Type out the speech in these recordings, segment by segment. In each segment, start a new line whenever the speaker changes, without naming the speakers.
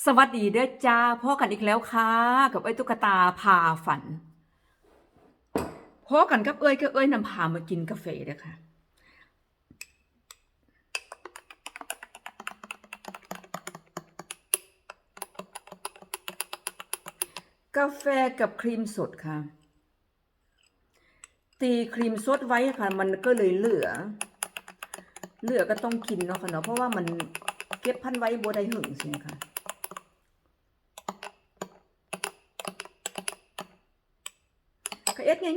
สวัสดีเด้อจ้าพ่อกันอีกแล้วค่ะ กับเอ้ตุ๊กตาพาฝันพ่อกันกับเอ้ยก็เอ้ยนำพามากินกาแฟเด้อค่ะกาแฟกับครีมสดค่ะ ตีครีมสดไว้ค่ะ มันก็เลยเหลือ เหลือก็ต้องกินเนาะค่ะเนาะเพราะว่ามันเก็บพันไว้บัได้หึงสิค่ะก็เอ็ด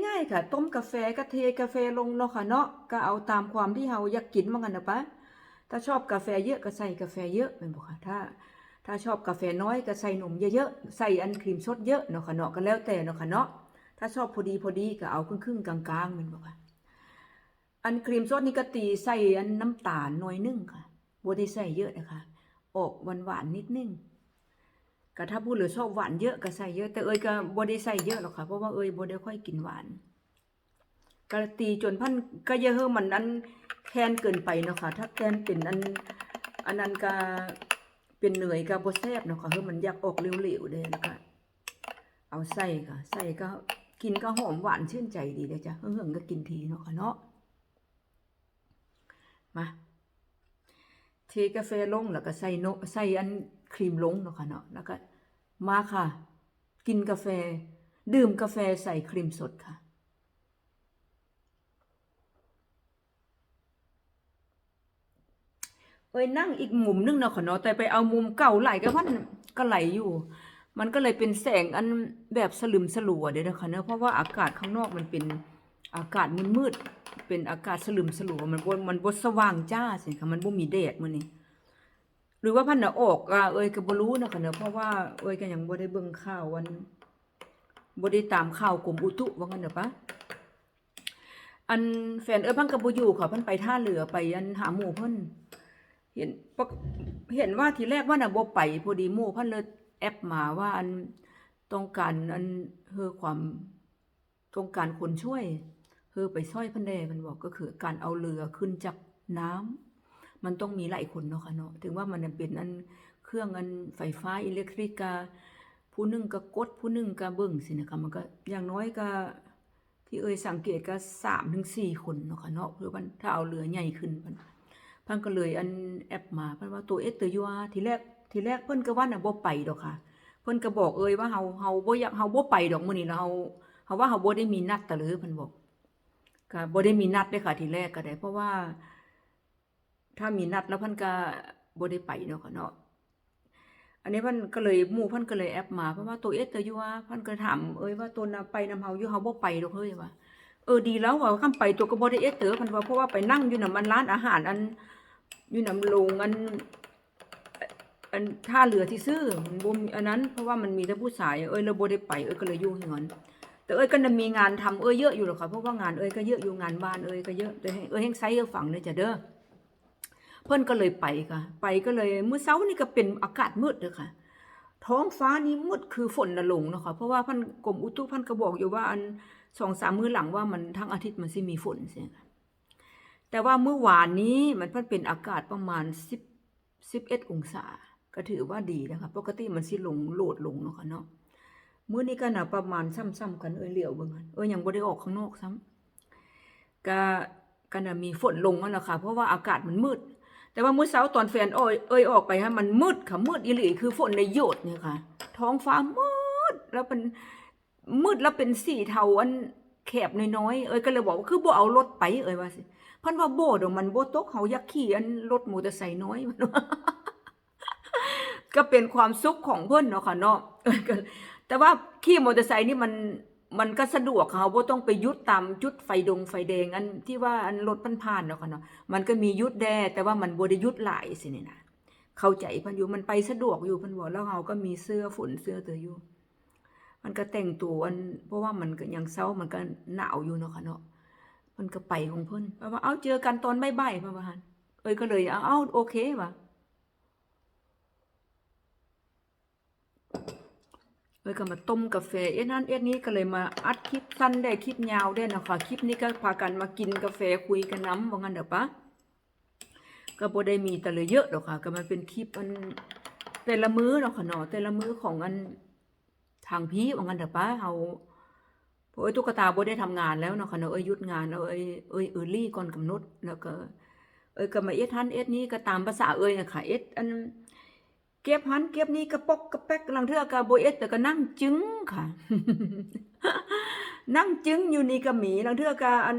ง่ายๆค่ะ ต้มกาแฟก็เทกาแฟลงเนาะค่ะเนาะก็เอาตามความที่เราอยากกินว่างั้นนะปะถ้าชอบกาแฟเยอะก็ใส่กาแฟเยอะเป็นบ่ค่ะถ้า ถ้าชอบกาแฟน้อยก็ใส่นมเยอะๆใส่อันครีมสดเยอะเนาะค่ะเนาะก็แล้วแต่เนาะค่ะเนาะถ้าชอบพอดีพอดีก็เอาครึ่งๆกลางๆเป็นบ่ค่ะอันครีมสดนี่ก็ตีใส่อันน้ำตาลหน่อยนึงค่ะบ่ได้ใส่เยอะนะคะออกหวานๆนิดนึง ก็ถ้าผู้เหลือชอบหวานเยอะก็ใส่เยอะ แต่เอ้ยก็บ่ได้ใส่เยอะหรอกค่ะ เพราะว่าเอ้ยบ่ได้ค่อยกินหวานก็ตีจนพันก็อย่าเฮามันอันแคนเกินไปเนาะค่ะ ถ้าแคนเป็นอันอันนั้นก็เป็นเหนื่อยก็บ่แซ่บเนาะค่ะเฮามันอยากออกเหลวๆเด้แล้วก็เอาใส่ค่ะ ใส่ก็กินก็หอมหวานชื่นใจดีเด้อจ้ะเฮิงก็กินทีเนาะค่ะเนาะมาเทกาแฟลงแล้วก็ใส่นใส่อัน ครีมลงเนาะค่ะเนาะแล้วก็มาค่ะ กินกาแฟ ดื่มกาแฟใส่ครีมสดค่ะ เอ้ยนั่งอีกมุมนึงเนาะค่ะเนาะแต่ไปเอามุมเก่าไหลก็มันก็ไหลอยู่ มันก็เลยเป็นแสงอันแบบสลึมสลัวเด้อนะคะเนาะเพราะว่าอากาศข้างนอกมันเป็นอากาศมืดๆเป็นอากาศสลึมสลัวมันบ่มันบ่สว่างจ้าสิค่ะมันบ่มีแดดมื้อนี้ รือว่าพันน่ะอกอะเอ้ยก็บ่รู้นะคะเนาะเพราะว่าเอ้ยก็ยังบ่ได้เบิ่งข่าววันบ่ได้ตามข่าวกรมอุตุว่างั้นเด้อปะอันแฟนเอ้ยพันก็บ่อยู่ค่ะเพิ่นไปท่าเรือไปอันหาหมู่เพิ่นเห็นเห็นว่าทีแรกว่าน่ะบ่ไปพอดีหมู่เพิ่นเลยแอปมาว่าอันต้องการอันเฮอความต้องการคนช่วยเฮอไปช่วยเพิ่นแด่เพิ่นบอกก็คือการเอาเรือขึ้นจากน้ำ มันต้องมีหลายคนเนาะค่ะเนาะถึงว่ามันเป็นอันเครื่องอันไฟฟ้าอิเล็กทริกกาผู้นึ่งก็กดผู้นึ่งก็เบิ่งสินะคะมันก็อย่างน้อยก็ที่เอ่ยสังเกตก็3ถึง4คนเนาะค่ะเนาะเพื่อมันถ้าเอาเรือใหญ่ขึ้นมันพิ่นก็เลยอันแอปมาเพิ่นว่าตัวเอสเตอร์ยัวทีแรกทีแรกเพิ่นก็ว่าน่ะบ่ไปดอกค่ะ เพิ่นก็บอกเอ่ยว่าเฮาเฮาบ่อยากเฮาบ่ไปดอกมื้อนี้แล้วเฮาเฮาว่าเฮาบ่ได้มีนัดตะเลยเพิ่นบอกก็บ่ได้มีนัดเด้ค่ะทีแรกก็ได้เพราะว่า ถ้ามีนัดแล้วพันก็บ่ได้ไปเนาะค่ะเนาะอันนี้พันก็เลยหมู่พันก็เลยแอปมาเพราะว่าตัวเอสเตออยู่ว่าพันก็ถามเอ้ยว่าตัวน่ะไปนำเฮาอยู่เฮาบ่ไปดอกเฮ้ยว่าเออดีแล้วว่าคำไปตัวก็บ่ได้เอสเตอเพันว่าเพราะว่าไปนั่งอยู่นำมันร้านอาหารอันอยู่นำโรงอันอันท่าเรือที่ซื้อมันบ่มีอันนั้นเพราะว่ามันมีแต่ผู้ชายเอ้ยเราบ่ได้ไปเอ้ยก็เลยอยู่ที่นั้นแต่เอ้ยก็มีงานทำเอ้ยเยอะอยู่หรอกค่ะเพราะว่างานเอ้ยก็เยอะอยู่งานบ้านเอ้ยก็เยอะแต่เอ้ยแฮงไซเอ้ยฝั่งเด้อจ้ะเด้อ เพิ่อนก็เลยไปค่ะ ไปก็เลยมื้อเช้านี่ก็เป็นอากาศมืดเด้อค่ะ ท้องฟ้านี่มืดคือฝนน่ะลงเนาะค่ะเพราะว่าพิ่นกรมอุตุพิ่นก็บอกอยู่ว่าอัน2-3มื้อหลังว่ามันทั้งอาทิตย์มันสิมีฝนสิค่ะแต่ว่าเมื่อวานนี้มันเพิ่นเป็นอากาศประมาณ10 11องศา ก็ถือว่าดีนะคะ ปกติมันสิลงโหลดลงเนาะค่ะเนาะมื้อนี้ก็น่ะประมาณซ้ำๆกันเอ้ยเหลียวเบิ่งเอ้ยยังบ่ได้ออกข้างนอกซ้ำก็ก็น่ะมีฝนลงนั่นแหละค่ะ เพราะว่าอากาศมันมืด แต่ว่ามื้อเช้าตอนแฟนเอ้ยเอ้ยออกไปฮะมันมืดค่ะมืดอีหลีคือฝนในโยดเนี่ยค่ะ ท้องฟ้ามืดแล้วเป็นมืดแล้วเป็นสีเทาอันแคบน้อยๆเอ้ยก็เลยบอกว่าคือบ่เอารถไปเอ้ยว่าสิเพิ่นว่าโบ่ดอกมันโบ่ตกเฮายากขี่อันรถมอเตอร์ไซค์น้อยมันก็เป็นความสุขของเพิ่อนเนาะค่ะเนาะเอ้ยก็แต่ว่าขี่มอเตอร์ไซค์นี่มัน มันก็สะดวกเราบ่ต้องไปยุดตามจุดไฟดงไฟแดงอันที่ว่าอันรถมันผ่านเนาะค่ะเนาะมันก็มียุดแดแต่ว่ามันบ่ได้ยุดหลายสินี่นะเข้าใจพันอยู่มันไปสะดวกอยู่พันบอกแล้วเฮาก็มีเสื้อฝนเสื้อเตออยู่ มันก็แต่งตัวอันเพราะว่ามันก็ยังเช้ามันก็หนาวอยู่เนาะค่ะเนาะมันก็ไปของเพิ่นเพราะว่าเอาเจอกันตอนใบ่ายๆประมาณเอ้ยก็เลยเอาเอาโอเคว่ะ เอ้ยก็มาต้มกาแฟเอ็ดนั่นเอ็ดนี้ก็เลยมาอัดคลิปสั้นได้คลิปยาวได้นะค่ะคลิปนี้ก็พากันมากินกาแฟคุยกันน้ำว่างั้นเด้อปะก็บ่ได้มีแต่เลยเยอะหรอกค่ะก็มันเป็นคลิปอันแต่ละมื้อเนาะค่ะเนาะแต่ละมื้อของอันทางพี่ว่างั้นเถอป้าเฮาพราะเอ้ยตุ๊กตาบ่ได้ทำงานแล้วเนาะค่ะเนาะเอ้ยหยุดงานแล้วเอ้ยเอ้ยเออรี่ก่อนกำหนดแล้วก็เอ้ยก็มาเอ็ดหันเอ็ดนี้ก็ตามภาษาเอ้ยนะค่ะเอ็ดอัน เก็บหันเก็บนี้กระปกกระแป๊กลังเทือก็บ่เอ็ดแต่ก็นั่งจึ้งค่ะ นั่งจึ้งอยู่นี่ก็มีลังเทือก็อัน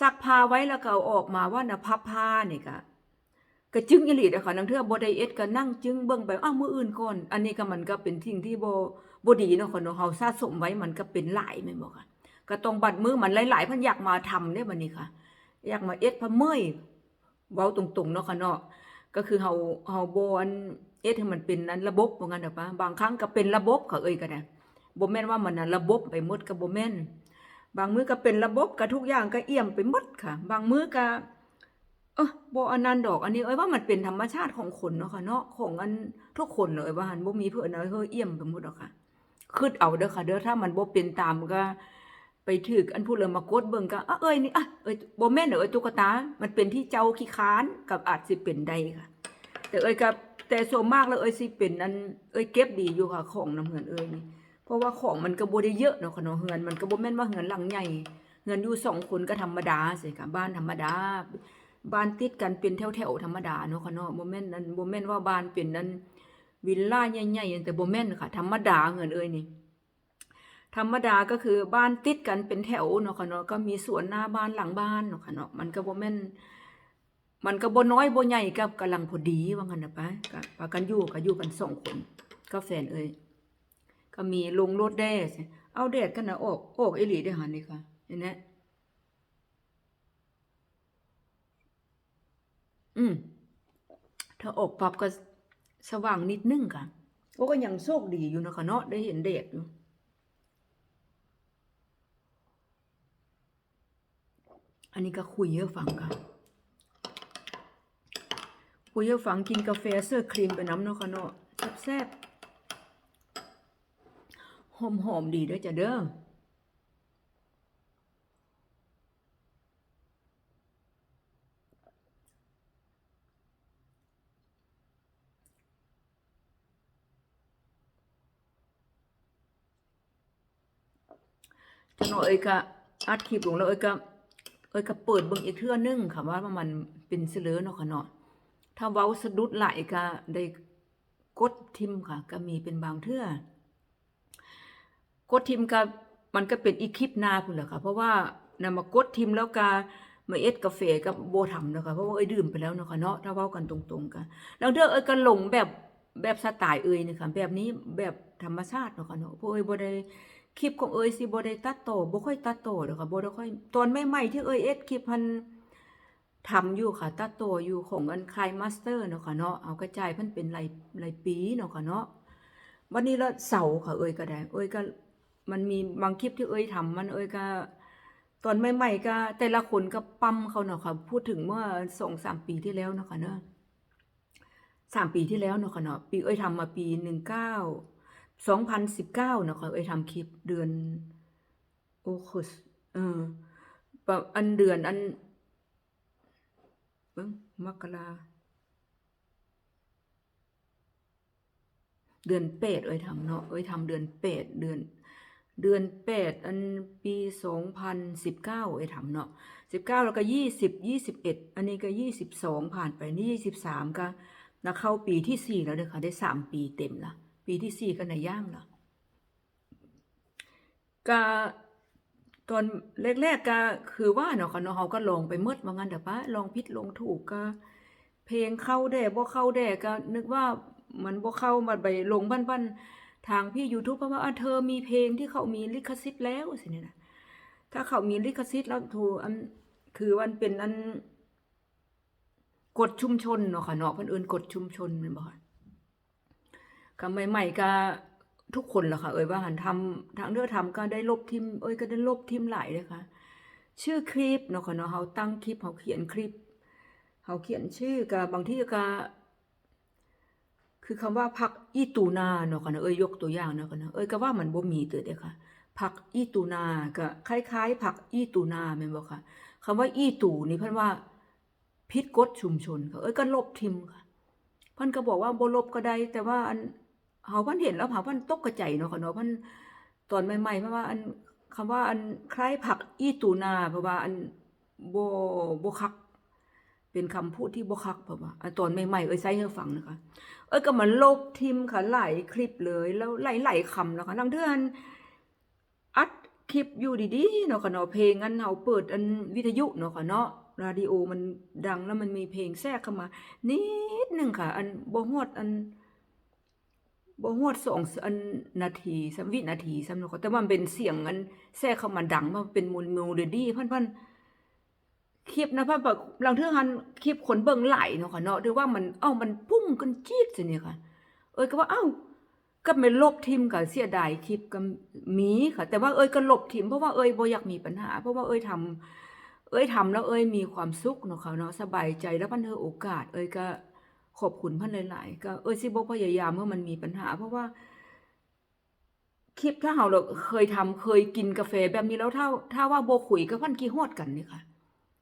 ซักผ้าไว้แล้วก็เอาออกมาว่าน่ะพับผ้านี่ก็ก็จึงอีหลีด้อค่ะนังเทื่อบ่ไดเอ็ดก็นั่งจึ้งเบิ่งไปอ้าวมืออื่นก่อน อันนี้ก็มันก็เป็นสิ่งที่โบ่บ่ดีเนาะค่ะเนาะเฮาสะสมไว้มันก็เป็นหลายแม่นบ่ค่ะก็ต้องบัดมือมันหลายๆพิ่นอยากมาทำเด้บัดนี้ค่ะ อยากมาเอ็ดพะเมื่อยเว้าตรงๆเนาะค่ะเนาะก็คือเฮาเฮาโบอัน เอ็ดให้มันเป็นนั้นระบบว่างั้นเด้อปะบางครั้งก็เป็นระบบค่ะเอ้ยก็ได้บ่แม่นว่ามันน่ะระบบไปหมดก็บ่แม่นบางมื้อก็เป็นระบบก็ทุกอย่างก็เอี่ยมไปหมดค่ะ บางมื้อก็เออบ่อันนั้นดอก อันนี้เอ้ยว่ามันเป็นธรรมชาติของคนเนาะค่ะเนาะของอันทุกคนเลยว่าหันบ่มีเพิ่อนเอาเฮ้ยเอี่ยมไปหมดดอกค่ะคิดเอาเด้อค่ะ เด้อถ้ามันบ่เป็นตามก็ไปถึกอันผู้เริ่มากดเบิ่งก็อะเอ้ยนี่อะเอ้ยบ่แม่นเอ้ยตุ๊กตา มันเป็นที่เจ้าขี้ค้านกับอาจสิเป็นได้ค่ะ แต่เอ้ยก็แต่ส่วนมากแล้วเอ้ยสิเป็นอันเอ้ยเก็บดีอยู่ค่ะของน้ำเหือนเอ้ยนี่เพราะว่าของมันก็บ่ได้เยอะเนาะค่ะเนาะเหือนมันก็บ่แม่นว่าเหือนหลังใหญ่เหือนอยู่สองคนก็ธรรมดาสิค่ะบ้านธรรมดา บ้านติดกันเป็นแถวๆธรรมดาเนาะค่ะเนาะบ่แม่นอันบ่แม่นว่าบ้านเป็นอันวิลล่าใหญ่ๆแต่บ่แม่นค่ะ ธรรมดาเงินเอ้ยนี่ธรรมดาก็คือบ้านติดกันเป็นแถวเนาะค่ะเนาะก็มีสวนหน้าบ้านหลังบ้านเนาะค่ะเนาะมันก็บ่แม่น มันก็บ่น้อยบ่ใหญ่กับกำลังพอดีว่างั้นนะไปก็พากันอยู่ก็อยู่กันสองคนก็แฟนเอ้ยก็มีลงรถแด้เอาแดดกันนะออกออกอีหลีเด้อหั่นนี่ค่ะเห็นไหมอืมถ้าออกปับก็สว่างนิดนึงค่ะโอ้ก็ยังโชคดีอยู่นะคะเนาะได้เห็นแดดอยู่อันนี้ก็คุยเยอะฟังค่ะ คุยเยฝังกินกาแฟเสื้อครีมไปน้ำเนาะค่ะเนาะแซ่บๆหอมดีด้วยจ้ะเด้อจังเนาะเอ้ยก็อัดคลิปลงแล้วเอ้ยก็เอ้ยก็เปิดเบิ่งอีกเทื่อนึงค่ะว่ามันเป็นเสลือเนาะค่ะเนาะ ถ้าเว้าสะดุดหลก็ได้กดทิมค่ะ ก็มีเป็นบางเทื่อกดทิมก็มันก็เป็นอีกคลิปหน้าพุ่นแหละค่ะ เพราะว่านำมากดทิมแล้วก็มาเอ็ดกาแฟกับโบทำนะคะเพราะว่าเอ้ยดื่มไปแล้วเนาะค่ะเนาะถ้าเว้ากันตรงๆกันแล้วเด้อเอ้ยก็หลงแบบแบบสไตล์เอ้ยนี่ค่ะแบบนี้แบบธรรมชาติเนาะค่ะเนาะเพราะเอ้ยบ่ได้คลิปของเอยสิบ่ได้ตัดต่อบ่ค่อยตัดต่อเด้อค่ะบ่ได้ค่อยตอนใหม่ๆที่เอยเอ็ดคลิปพัน ทำอยู่ค่ะตัดต่ออยู่ของอันคายมาสเตอร์เนาะค่ะเนาะเอากระจายเพิ่นเป็นรายรายปีเนาะค่ะเนาะวันนี้ละเสาร์ค่ะเอยก็ได้เอยก็มันมีบางคลิปที่เอยทำมันเอยก็ตอนใหม่ๆก็แต่ละคนก็ปั๊มเขาเนาะค่ะพูดถึงเมื่อ2-3ปีที่แล้วเนาะค่ะเนาะสามปีที่แล้วเนาะค่ะเนาะปีเอ้ยทำมาปี19 2019เก้าเนาะค่ะเอ้ยทำคลิปเดือนโอ้คุสเอออันเดือนอัน เบิ่งมกราเดือนแปดเอ้ยทำเนาะเอ้ยทำเดือนแปดเดือน เดือนแปดอันปีสองพันสิบเก้าเอ้ยทำเนาะสิบเก้าแล้วก็ยี่สิบยี่สิบเอ็ดอันนี้ก็ยี่สิบสองผ่านไปนี่ยี่สิบสามก็นะเข้าปีที่สี่แล้วเด้อค่ะได้สามปีเต็มละปีที่สี่ก็ในย่างละก็ ตอนแรกๆก็คือว่าเนาะค่ะเนาะเฮาก็ลองไปเมดว่างั้นเด้อปะลองผิดลองถูกก็ เพลงเข้าแด่บ่เข้าแด่ก็นึกว่ามันบ่เข้ามาไปลงบ้านๆทางพี่ YouTube เพราะว่าเธอมีเพลงที่เขามีลิขสิทธิ์แล้วสิเนี่ยนะถ้าเขามีลิขสิทธิ์แล้วถูกอันคือมันเป็นอันกฎชุมชนเนาะค่ะเนาะเพิ่นเอิ้นกฎชุมชนแม่นบ่ค่ะก็ใหม่ๆก็ ทุกคนล่ะค่ะ เอ่ยว่าหันทำทางเลือกทำก็ได้ลบทิมเอ้ยก็ได้ลบทิมหลายเลยค่ะ ชื่อคลิปเนาะค่ะเนาะเฮาตั้งคลิปเฮาเขียนคลิปเขาเขียนชื่อกับบางที่ก็คือคำว่าพักอีตูนาเนาะค่ะนะเอ้ยยกตัวอย่างเนาะค่ะนะเอ้ยก็ว่ามันบ่มีตัวเด้อค่ะผักอีตูนาก็คล้ายๆผักอีตูนาแม่นบ่ค่ะคำว่าอีตูนี่เพิ่นว่าผิดกฎชุมชนค่ะเอ้ยก็ลบทิมค่ะเพิ่นก็บอกว่าบ่ลบก็ได้แต่ว่าอัน เฮาพิ่นเห็นแล้วเฮาพิ่นตกกระใจเนาะค่ะเนาะพิ่นตอนใหม่ๆเพราะว่าอันคำว่าอันคล้ายผักอีตูนาเพราะว่าอันโบ่บ่คัก เป็นคำพูดที่โบคักเพราะว่าอันตอนใหม่ๆเอ้ยใช้ให้ฟังนะคะ เอ้ยก็มันลบทิมค่ะหลายคลิปเลยแล้วหลายๆคำนะคะลางเทื่ออันอัดคลิปอยู่ดีๆเนาะค่ะเนาะเพลงอันเฮาเปิดอันวิทยุเนาะค่ะเนาะราดิโอมันดังแล้วมันมีเพลงแทรกเข้ามา นิดหนึงค่ะ อันโบฮอดอัน บ่ฮอดสองอันนาทีสามวินาทีซ้ำเนาะแต่ว่ามันเป็นเสียงอันแทรกเข้ามาดังมันเป็นมูลเมโลดี้พันๆคลิปนะพันแบบลางเทื่อหันคลิปคนเบิ่งหลายเนาะค่ะเนาะหรือว่ามันเอ้ามันพุ่งกันจี๊ดซิเนี่ยค่ะ เอ้ยก็ว่าเอ้าก็ไม่ลบทิมก็เสียดายคลิปก็มีค่ะ แต่ว่าเอ้ยก็ลบทิมเพราะว่าเอ้ยบ่อยากมีปัญหา เพราะว่าเอ้ยทำเอ้ยทำแล้วเอ้ยมีความสุขเนาะค่ะเนาะสบายใจแล้วพันเธอโอกาส เอ้ยก็ ขอบคุณพันหลาย ๆ ก็เอ้ยสิบ่พยายามเมื่อมันมีปัญหา เพราะว่าคลิปถ้าเราเคยทำเคยกินกาแฟแบบนี้แล้วถ้าถ้าว่าโบ่คุยก็พันกี่ฮอดกันนี่ค่ะ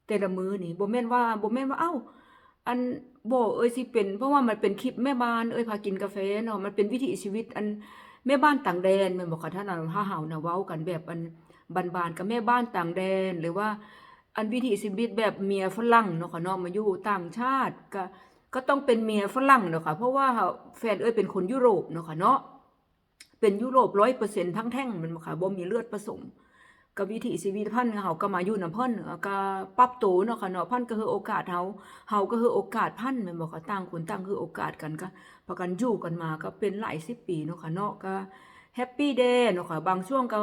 แต่ละมื้อนี่โบแม่นว่าโบแม่นว่าเอ้า อันโบเอ้ยสิเป็น เพราะว่ามันเป็นคลิปแม่บ้านเอ้ยพากินกาแฟเนาะมันเป็นวิถีชีวิต อันแม่บ้านต่างแดนม่นบ่ค่ะท่านน่ะถ้าเฮานะเว้ากันแบบอันบานๆกับแม่บ้านต่างแดนหรือว่าอันวิถีชีวิตแบบเมียฝรั่งเนาะค่ะเนาะมาอยู่ต่างชาติก็ ก็ต้องเป็นเมียฝรั่งเนาะค่ะเพราะว่าแฟนเอ้ยเป็นคนยุโรปเนาะค่ะเนาะเป็นยุโรป100%ทั้งแท่งมันค่ะบ่มีเลือดผสมก็วิถีชีวิตพันเฮาก็มาอยู่นำเพิ่นก็ปรับตัวเนาะค่ะเนาะพันก็คือโอกาสเฮาเฮาก็คือโอกาสพันแม่นบ่ค่ะต่างคนต่างคือโอกาสกันก็ประกันอยู่กันมาก็เป็นหลายสิบปีเนาะค่ะเนาะก็แฮปปี้เดย์เนาะค่ะบางช่วงก็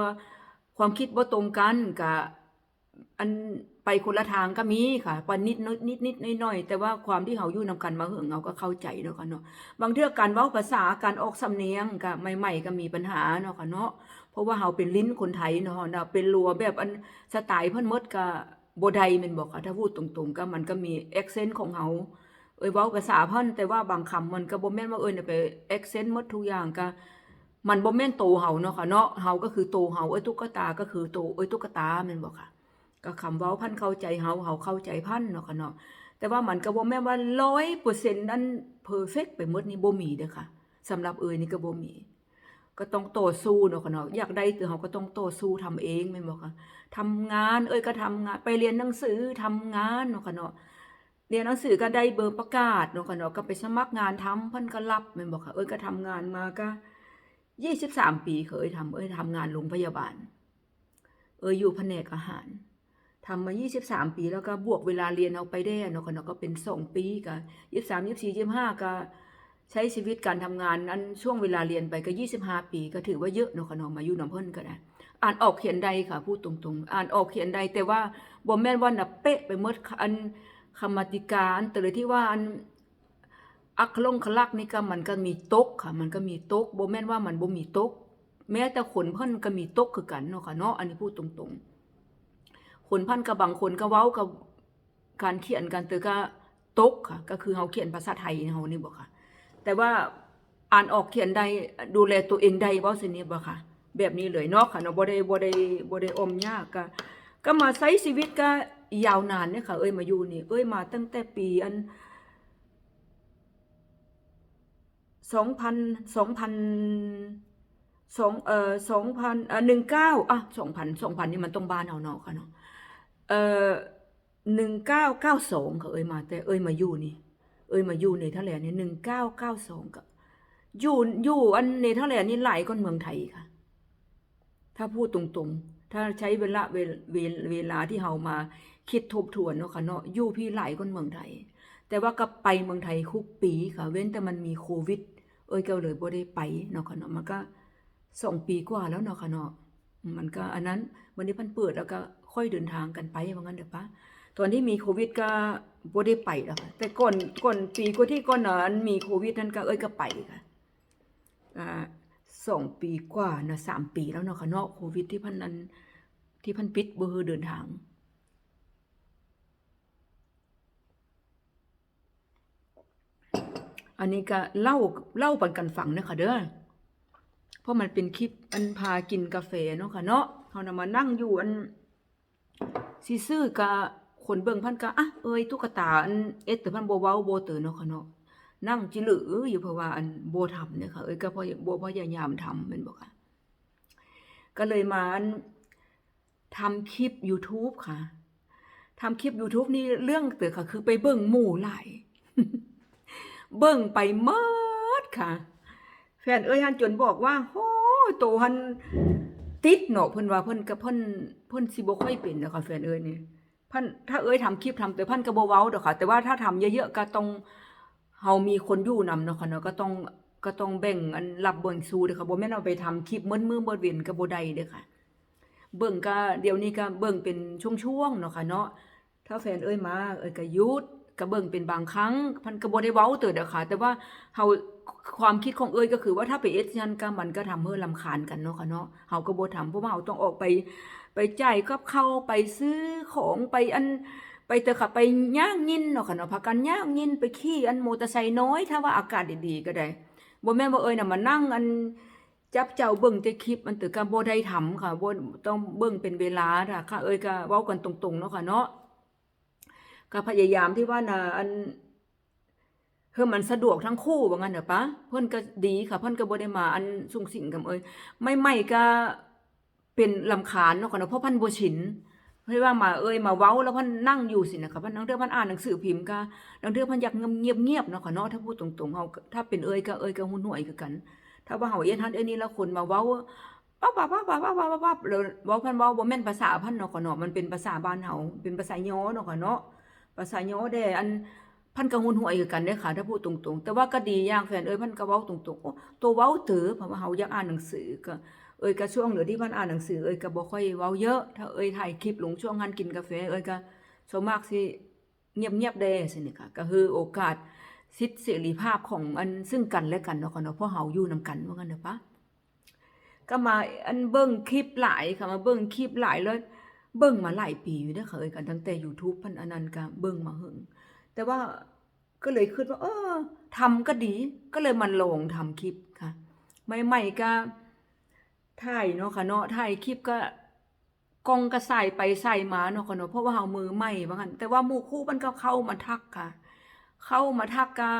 ความคิดบ่ตรงกันก็ อันไปคนละทางก็มีค่ะปานนิดน้อยนิดนิดน้อยๆแต่ว่าความที่เฮาอยู่นำกันมาเหิงเฮาก็เข้าใจเนาะค่ะเนาะบางเทื่อการเว้าภาษาการออกสำเนียงก็ใหม่ๆก็มีปัญหาเนาะค่ะเนาะเพราะว่าเฮาเป็นลิ้นคนไทยเนาะเนะเป็นรัวแบบอันสไตล์เพิ่นมดก็บ่ไดม่นบ่ค่ะถ้าพูดตรงๆ ก็มันก็มีแอกเซนต์ของเฮาเอ้ยเว้าภาษาเพิ่นแต่ว่าบางคำมันก็บ่แม่นว่าเอ้ยน่ะไปแอกเซนต์มดทุกอย่างก็มันบ่แม่นโตเฮาเนาะค่ะเนาะเฮาก็คือโตเฮาเอ้ยตุ๊กตาก็คือโตเอ้ยตุ๊กตาแม่นบ่ค่ะ ก็คำเว้าพันเข้าใจเฮาเฮาเข้าใจพันเนาะค่ะเนาะแต่ว่ามันก็บ่แม่นว่า100%นั้นเพอร์เฟกไปหมดนี่บ่มีเด้อค่ะสำหรับเอ้ยนี่ก็บ่มี ก็ต้องต่อสู้เนาะค่ะเนาะอยากได้คือเฮาก็ต้องต่อสู้ทำเองแม่นบ่คะทำงานเอ้ยก็ทำงานไปเรียนหนังสือทำงานเนาะค่ะเนาะเรียนหนังสือก็ได้เบอร์ประกาศเนาะค่ะเนาะก็ไปสมัครงานทำเพิ่นก็รับแม่นบ่คะเอ้ยก็ทำงานมาก็23ปีเคยทำเอ้ยทำงานโรงพยาบาล เอ้ยอยู่แผนกอาหาร ทำมา 23 ปีแล้วก็บวกเวลาเรียนเอาไปได้เนาะค่ะเนาะก็เป็น 2 ปีก็23 24 25ก็ใช้ชีวิตการทำงานนั้นช่วงเวลาเรียนไปก็ 25 ปีก็ถือว่าเยอะเนาะค่ะเนาะมาอยู่นำเพิ่นก็ได้อ่านออกเขียนใดค่ะพูดตรงๆ อ่านออกเขียนใดแต่ว่าบ่แม่นว่าน่ะเป๊ะไปหมดอันคำมาติกาอันแต่เลยที่ว่าอันอักลงขลักนี่ก็มันก็มีตกค่ะ มันก็มีตกบ่แม่นว่ามันบ่มีตก แม้แต่ขนเพิ่นก็มีตกคือกันเนาะค่ะเนาะอันนี้พูดตรงๆ ขนพันกับบางคนก็เว้ากับการเขียนกันแต่ก็ตกค่ะ ก็คือเฮาเขียนภาษาไทยเฮานี่บ่ค่ะ แต่ว่าอ่านออกเขียนได้ดูแลตัวเองได้เว้าซินี้บ่ค่ะ แบบนี้เลยเนาะค่ะเนาะบ่ได้บ่ได้บ่ได้อมยากก็ก็มาใช้ชีวิตก็ยาวนานเนี่ยค่ะ เอ้ยมาอยู่นี่ เอ้ยมาตั้งแต่ปีอัน2,000 2,000สองเอ่อ2,000เอ่อ19อะ2,000 2,000นี่มันต้องบ้านเฮาเนาะค่ะเนาะ เอ่อ1992ค่ะเอ้ยมา แต่เอ้ยมาอยู่นี่ เอ้ยมาอยู่เนเธอร์แลนด์นี่หนึ่งเก้าเก้าสองก็อยู่อยู่อันเนเธอร์แลนด์นี่หลายกว่าเมืองไทยค่ะ ถ้าพูดตรงๆ ถ้าใช้เวลาเวลเวลาที่เฮามาคิดทบทวนเนาะค่ะเนาะอยู่พี่หลายกว่าเมืองไทย แต่ว่าก็ไปเมืองไทยคุกปีค่ะ เว้นแต่มันมีโควิด เอ้ยก็เลยบ่ได้ไปเนาะค่ะเนาะมันก็สองปีกว่าแล้วเนาะค่ะเนาะมันก็อันนั้นวันนี้พันเปิดแล้วก็ ค่อยเดินทางกันไปว่างั้นเด้อปะตอนที่มีโควิดก็บ่ได้ไปแล้วค่ะแต่ก่อนก่อนปีกว่าที่ก่อนนั้นมีโควิดนั้นก็เอ้ยก็ไปค่ะอ่าสองปีกว่านะสามปีแล้วเนาะค่ะเนาะโควิดที่พันนั้น ที่พันปิดบ่ให้เดินทางอันนี้ก็เล่าเล่าปันกันฟังนะคะเด้อ เพราะมันเป็นคลิปอันพากินกาแฟเนาะค่ะเนาะเฮานำมานั่งอยู่อัน สิซื้อกะคนเบิ่งพันกะอะเอ้ยตุ๊กตาอันเอ็ดแต่พันโบเว้าบ่เตอเนาะค่ะเนาะนั่งจิหลืออยู่เพราะว่าอันโบทำเนี่ยค่ะเอ้ยก็พอบ่พยายามทำแม่นบ่ค่ะ ก็เลยมาอันทำคลิป YouTube ค่ะทำคลิป YouTube นี่เรื่องเตอค่ะ คือไปเบิ่งหมู่หลายเบิ่งไปเมิดค่ะ แฟนเอ้ยหันจนบอกว่าโอ้โตหัน ติดเนาะเพิ่นว่าเพิ่นก็เพิ่นเพิ่นสิบ่ค่อยเป็นเนาะค่ะแฟนเอ้ยนี่เพิ่นถ้าเอ้ยทำคลิปทำแต่เพิ่นก็บ่เว้าดอกค่ะ แต่ว่าถ้าทำเยอะๆก็ต้องเฮามีคนอยู่นำเนาะค่ะเนาะก็ต้องก็ต้องแบ่งอันรับเบิ่งสู้เด้อค่ะบ่แม่นเอาไปทำคลิปมื้อมือบ่เว้นก็บ่ได้เด้อค่ะ เบิ่งก็เดี๋ยวนี้ก็เบิ่งเป็นช่วงๆเนาะค่ะเนาะถ้าแฟนเอ้ยมาเอ้ยก็หยุด ก็เบิงเป็นบางครั้งพิ่นก็บ่ได้เว้าเติดเด้อค่ะแต่ว่าเฮาความคิดของเอ้ยก็คือว่าถ้าไปเอ็ดยันก็มันก็ทำให้รำคาญกันเนาะค่ะเนาะเฮาก็บ่ทำเพราะว่าเฮาต้องออกไป ไปจ่ายกับข้าไปซื้อของไปอันไปเตอะค่ะไปย่างยินเนาะค่ะเนาะพากันย่างยินไปขี่อันมอเตอร์ไซค์น้อย ถ้าว่าอากาศดีๆก็ได้บ่แม่นว่าเอ้ยน่ะมานั่งอันจับเจ้าเบิ่งแต่คลิปมันตึกก็บ่ได้ทำค่ะบ่ต้องเบิ่งเป็นเวลาถ้าค่ะเอ้ยก็เว้ากันตรงๆเนาะค่ะเนาะ ก็พยายามที่ว่านะอันเพื่อมันสะดวกทั้งคู่ว่างั้นเหรอปะเพื่อนก็ดีค่ะ เพื่อนก็บ่ได้มาอันสุงสิงกับเอ้ยไม่ไม่ก็เป็นลำคาญเนาะค่ะเนาะเพราะพันโบฉินเพราะว่ามาเอ้ยมาเว้าแล้วพันนั่งอยู่สินะคะพันนั่งเรื่องพันอ่านหนังสือพิมพ์ก็นั่งเรื่องพันอยากเงียบเงียบเนาะค่ะเนาะถ้าพูดตรงๆเฮาถ้าเป็นเอ้ยก็เอ้ยก็หูหน่วยคือกัน ถ้าว่าเฮาเอี้ยท่านเอ้ยนี่แล้วคนมาเว้าปั๊บปั๊บปั๊บปั๊บปั๊บปั๊บปั๊บเลยเว้าพันเว้าบ่แม่นภาษาพันเนาะค่ะเนาะมันเป็นภาษาบ้านเฮาเป็นภาษาย้อเนาะค่ะเนาะ ภาษาย้อแด่อันพันก็หูหวยกันเด้ค่ะถ้าพูดตรงๆ แต่ว่าก็ดีอย่างแฟนเอ้ยพิ่นก็เว้าตรงๆโอ้ตัวเว้าเต๋อเพราะว่าเฮาอยากอ่านหนังสือก็เอ้ยก็ช่วงเหลือที่พิ่นอ่านหนังสือเอ้ยก็บ่ค่อยเว้าเยอะ ถ้าเอ้ยถ่ายคลิปลงช่วงหันกินกาแฟเอ้ยก็ส่วนมากสิเงียบๆแด่ซี่นี่ค่ะก็คือโอกาสสิทธิเสรีภาพของอันซึ่งกันและกันเนาะค่ะเนาะเพราะเฮาอยู่นำกันว่างั้นเด้อปะก็มาอันเบิ่งคลิปหลายค่ะมาเบิ่งคลิปหลายแล้ว เบิ่งมาหลายปีอยู่เด้อค่ะเอ้ยกันตั้งแต่ YouTube พันอันนั้นก็เบิ่งมาหึงแต่ว่าก็เลยคิดว่า เออทำก็ดีก็เลยมาลงทำคลิปค่ะ ใหม่ๆก็ถ่ายเนาะค่ะเนาะถ่ายคลิปก็กล้องก็ใส่ไปใส่มาเนาะค่ะเนาะเพราะว่าเฮามือใหม่ว่างั้นแต่ว่าหมู่คู่มันก็เข้ามาทักค่ะ เข้ามาทักกะ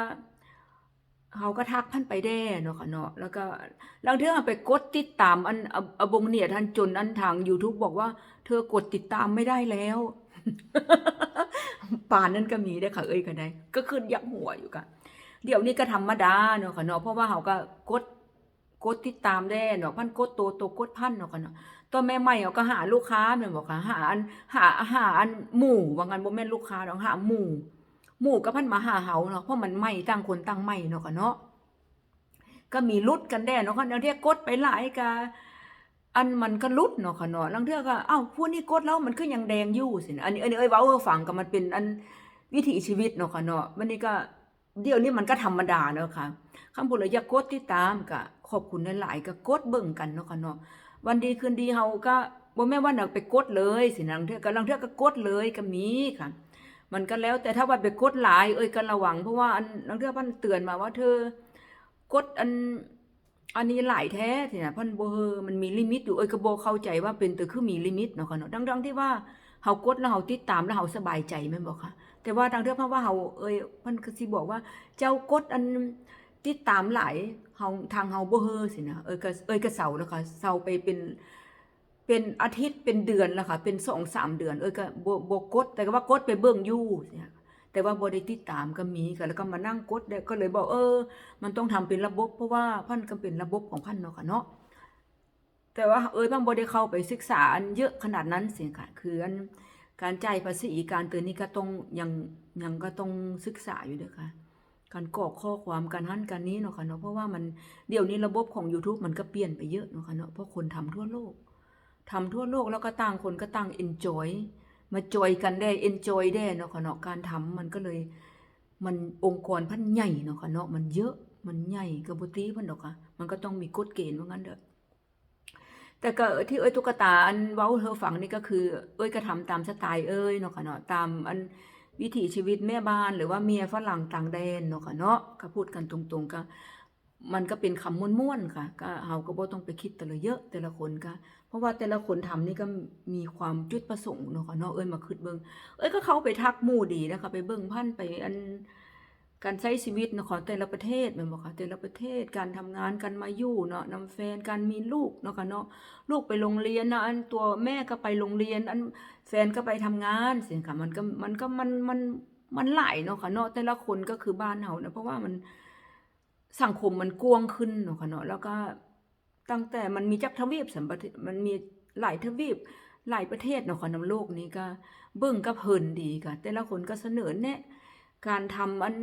เขาก็ทักพันไปแด้เนาะค่ะเนาะแล้วก็ลางเทื่อไปกดติดตามอันอบงเนี่ยท่านจนอันทาง YouTube บอกว่า เธอกดติดตามไม่ได้แล้วป่านนั้นก็มีได้ค่ะเอ้ยกันได้ก็ขึ้นยักหัวอยู่ค่ะเดี๋ยวนี้ก็ธรรมดาเนาะค่ะเนาะเพราะว่าเขาก็กดกดติดตามได้เนาะพันกดโตโตกดพันเนาะค่ะเนาะตัวแม่ใหม่เขาก็หาลูกค้าแม่นบอกค่ะหาอันหาหาอันหมู่ว่างั้นบ่แม่นลูกค้าดอกหาหมู่ หมู่ก็พันมาหาเฮาเนาะเพราะมันไม่ต่างคนต่างไม่เนาะค่ะเนาะก็มีลุดกันแด่เนาะค่ะบางเทียกดไปหลายกะอันมันก็ลุดเนาะค่ะเนาะบางเที่ยก็เอ้าผู้นี้กดแล้วมันคือยังแดงอยู่สินะอันนี้อันนี้เอ้ยเว้าฝังก็มันเป็นอันวิถีชีวิตเนาะค่ะเนาะวันนี้ก็เดี๋ยวนี้มันก็ธรรมดาเนาะค่ะคำพูดเลยอยากกดติดตามก็ขอบคุณหลายๆก็กดเบิ่งกันเนาะค่ะเนาะวันดีคืนดีเฮาก็บ่แม่ว่าน่ะไปกดเลยสินะบางเที่ยก็บางเที่ยก็กดเลยก็มีค่ะ มันก็แล้วแต่ถ้าว่าไปกดหลายเอ้ยก็ระวัง เพราะว่าอันนังเทื่อพันเตือนมาว่าเธอกดอันอันนี้หลายแท้ทีน่ะพันโบเฮอมันมีลิมิตอยู่เอ้ยก็บเข้าใจว่าเป็นแต่คือมีลิมิตเนาะค่ะเนาะดังๆที่ว่าเฮากดแล้วเฮาติดตามแล้วเฮาสบายใจแม่นบ่คะแต่ว่าทางเทื่องพันว่าเฮาเอ้ยพิ่นก็สิบอกว่า เจ้ากดอันติดตามหลายเฮาทางเฮาบ่เฮอสินะเอ้ยก็เอ้ยก็เซาแล้วค่ะเซาไปเป็น เป็นอาทิตย์เป็นเดือนแล้วค่ะ เป็นสองสามเดือน เอ้ยก็บ่บ่กด แต่ก็ว่ากดไปเบิ่งอยู่เนี่ยแต่ว่าบ่ได้ติดตามก็มีก็แล้วก็มานั่งกดได้ก็เลยบอกเออ มันต้องทำเป็นระบบ เพราะว่าพันก็เป็นระบบของพันเนาะค่ะเนาะแต่ว่าเอ้ยพันบ่ได้เข้าไปศึกษาอันเยอะขนาดนั้นเสิค่ะคืออันการจ่ายภาษีการเตือนนี่ก็ต้องยังยังก็ต้องศึกษาอยู่เด้อค่ะ การกรอกข้อความการหั่นการนี้เนาะค่ะเนาะเพราะว่ามันเดี๋ยวนี้ระบบของ YouTube มันก็เปลี่ยนไปเยอะเนาะค่ะเนาะเพราะคนทำทั่วโลก ทำทั่วโลกแล้วก็ต่างคนก็ต่าง enjoy มาจอยกันได้ enjoy ได้เนาะค่ะเนาะการทำมันก็เลยมันองค์กรพันใหญ่เนาะค่ะเนาะมันเยอะมันใหญ่กระบุตีพันดอกค่ะมันก็ต้องมีกฎเกณฑ์ว่างั้นเด้อแต่ก็ที่เอ้ยตุ๊กตาอันเว้าเธอฟังนี่ก็คือ เอ้ยก็ทำตามสไตล์เอ้ยเนาะค่ะเนาะตามอันวิถีชีวิตแม่บ้านหรือว่าเมียฝรั่งต่างแดนเนาะค่ะเนาะก็พูดกันตรงๆก็มันก็เป็นคำม้วนๆค่ะ ก็เฮาก็บ่ต้องไปคิดแต่ละเยอะแต่ละคนก็ เพราะว่าแต่ละคนทำนี่ก็มีความจุดประสงค์เนาะค่ะเนาะเอ้ยมาคิดเบิงเอ้ยก็เข้าไปทักหมู่ดีนะคะไปเบิ่งพันไปอันการใช้ชีวิตเนาะของแต่ละประเทศแม่นบ่ค่ะแต่ละประเทศการทำงานการมาอยู่เนาะนำแฟนการมีลูกเนาะค่ะเนาะลูกไปโรงเรียนนะอันตัวแม่ก็ไปโรงเรียน อันแฟนก็ไปทำงานสิค่ะมันก็มันก็มันมันมันหลายเนาะค่ะเนาะแต่ละคนก็คือบ้านเฮานะเพราะว่ามันสังคมมันกว้างขึ้นเนาะค่ะเนาะแล้วก็ ตั้งแต่มันมีจักทวีปสัมปทมันมีหลายทวีปหลายประเทศเนาะค่ะนำโลกนี้ก็เบิ่งก็เพลินดีค่ะ แต่ละคนก็เสนอแนะการทำอัน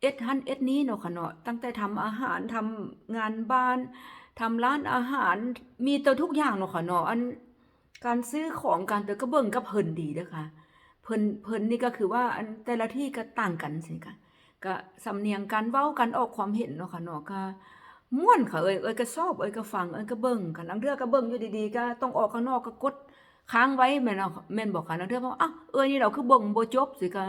เอ็ดฮันเอ็ดนี้เนาะค่ะเนาะตั้งแต่ทำอาหารทำงานบ้านทำร้านอาหารมีแต่ทุกอย่างเนาะค่ะเนาะอันการซื้อของการแต่ก็เบิ่งก็เพลินดีเด้อค่ะเพลินเพลินนี่ก็คือว่าอันแต่ละที่ก็ต่างกันสิค่ะก็สำเนียงการเว้ากันออกความเห็นเนาะค่ะเนาะก็ ม่วนค่ะเอ้ยเอ้ยก็ชอบเอ้ยก็ฟังเอ้ยก็เบิ่งกันลังเทื่อก็เบิ่งอยู่ดีๆก็ต้องออกข้างนอกก็กดค้างไว้แม่นเนาะแม่นบอกค่ะลังเทื่อเพราอ้าวเอ้ยนี่เราคือเบิ่งบ่จบสิค่ะ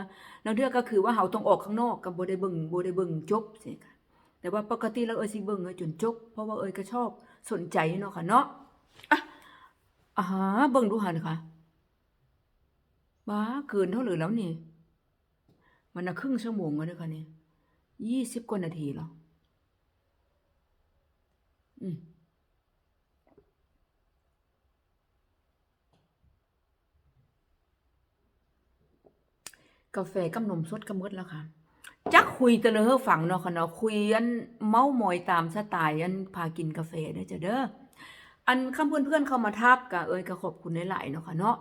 บางเทื่อก็คือว่าเฮาต้องออกข้างนอกก็บ่ได้เบิ่งบ่ได้เบิ่งจบสิค่ะแต่ว่าปกติแล้วเอ้ยสิเบิ่งให้จนจบเพราะว่าเอ้ยก็ชอบสนใจเนาะค่ะเนาะอะอ่าเบิ่งดูหันค่ะบ้าเกินเท่าเหลือแล้วนี่ มันน่ะครึ่งชั่วโมงแล้วเด้อค่ะนี่20กว่านาทีแล้วอืม กาแฟกับนมสดก็หมดแล้วค่ะ จักคุยแต่เลยเฮอฟังเนาะค่ะเนาะคุยอันเมาหมอยตามสไตล์อันพากินกาแฟเด้จ้ะเด้อ อันคำเพื่อนๆเข้ามาทักก็เอ้ยก็ขอบคุณหลายๆเนาะค่ะเนาะ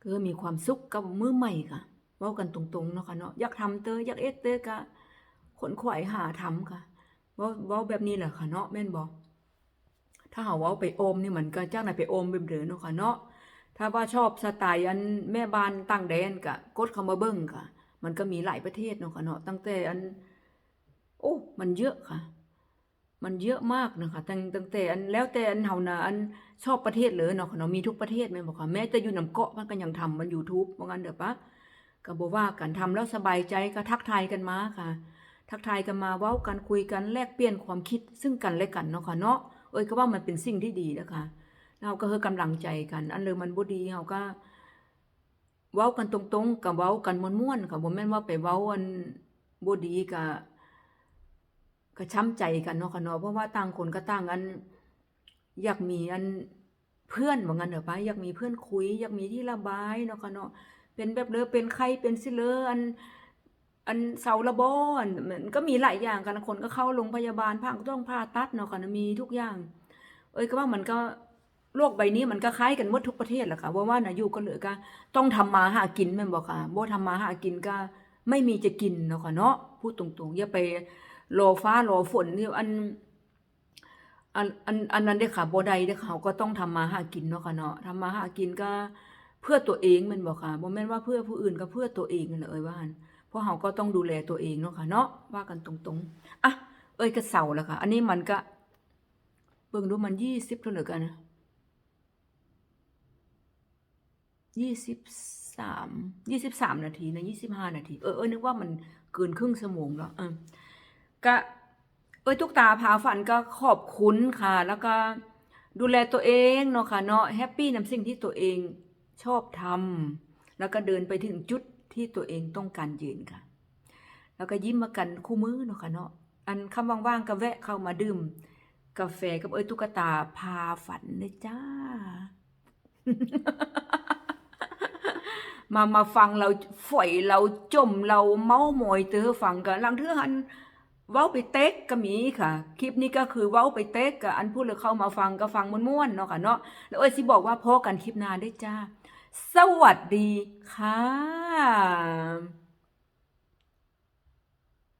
ก็มีความสุขกับมือใหม่ค่ะเว้ากันตรงๆเนาะค่ะเนาะอยากทำเตออยากเอ็ดเตอก็ขนขวายหาทำค่ะเว้าเว้าแบบนี้แหละค่ะเนาะแม่นบ่ ถ้าหาว้าไปโอมนี่เหมันก็จักน่ะไปโอมเบิ่มเด้อเนาะค่ะเนาะถ้าว่าชอบสไตล์อันแม่บ้านต่างแดนก็กดเข้ามาเบิ่งค่ะ มันก็มีหลายประเทศเนาะค่ะเนาะตั้งแต่อัน โอ้ มันเยอะค่ะ มันเยอะมากนะคะตั้งตั้งแต่อันแล้วแต่อันเฮานะอันชอบประเทศเลยเนาะค่ะเนาะมีทุกประเทศแม่นบ่ค่ะแม้จะอยู่นำเกาะมันก็ยังทำมัน YouTube ว่างั้นเด้อปะก็บ่ว่ากันทำแล้วสบายใจก็ทักทายกันมาค่ะ ทักทายกันมาเว้ากันคุยกันแลกเปลี่ยนความคิดซึ่งกันและกันเนาะค่ะเนาะ อ้ยก็ว่ามันเป็นสิ่งที่ดีนะคะเราก็ให้กำลังใจกัน อันเลยมันบ่ดีเฮาก็ เว้ากันตรงๆกับเว้ากันม่วนๆค่ะบ่แม่นว่าไปเว้าอันบ่ดีก็ก็ช้ำใจกันเนาะค่ะเนาะเพราะว่าต่างคนก็ต่างอัน อยากมีอันเพื่อนว่างั้นเด้อไปอยากมีเพื่อนคุย อยากมีที่ระบายเนาะค่ะเนาะเป็นแบบเลอเป็นไข้เป็นซิเลออัน อันเซาระบอนมันก็มีหลายอย่างกันคนก็เข้าโรงพยาบาลผ่าต้องผ่าตัดเนาะค่ะมีทุกอย่าง เอ้ยก็ว่ามันก็โลกใบนี้มันก็คล้ายกันหมดทุกประเทศแหละค่ะว่าว่าน่ะอยู่ก็เหลือก็ต้องทำมาหากินแม่นบ่ค่ะบ่ทำมาหากินก็ไม่มีจะกินเนาะค่ะเนาะพูดตรงๆอย่าไปรอฟ้ารอฝนนี่อันอันอันอันนั้นเด้ค่ะบ่ได้เด้ค่ะเขาก็ต้องทำมาหากินเนาะค่ะเนาะทำมาหากินก็เพื่อตัวเองแม่นบ่ค่ะบ่แม่นว่าเพื่อผู้อื่นก็เพื่อตัวเองนั่นแหละเอ้ยว่าหั่น เพราะเฮาก็ต้องดูแลตัวเองเนาะค่ะเนาะว่ากันตรงๆอะเอ้ยก็เศร้าแล้วค่ะ อันนี้มันก็เบิ่งดูมัน20เท่าเหลือกันนะยี่สิบสามยี่สิบสามนาทีนะยี่สิบห้านาที เออเออนึกว่ามันเกินครึ่งชั่วโมงแล้วเออก็เอ้ยทุกตาพาฝันก็ขอบคุณค่ะ แล้วก็ดูแลตัวเองเนาะค่ะเนาะแฮปปี้นำสิ่งที่ตัวเองชอบทำแล้วก็เดินไปถึงจุด ที่ตัวเองต้องการยืนค่ะ แล้วก็ยิ้มมากันคู่มือเนาะค่ะเนาะอันคำว่างๆก็แวะเข้ามาดื่ม กาแฟกับเอ้ยตุ๊กตาพาฝันเลยจ้า มามาฟังเราฝอยเราจมเราเมาหมอยเตอฟังกันลังเทือหันเว้าไปเต็กก็มีค่ะ คลิปนี้ก็คือเว้าไปเต็กกับอันพูดเลยเข้ามาฟังก็ฟังม่วนๆเนาะค่ะเนาะแล้วเอ้ยสิบอกว่าพอกันคลิปหน้าได้จ้า สวัสดีค่ะ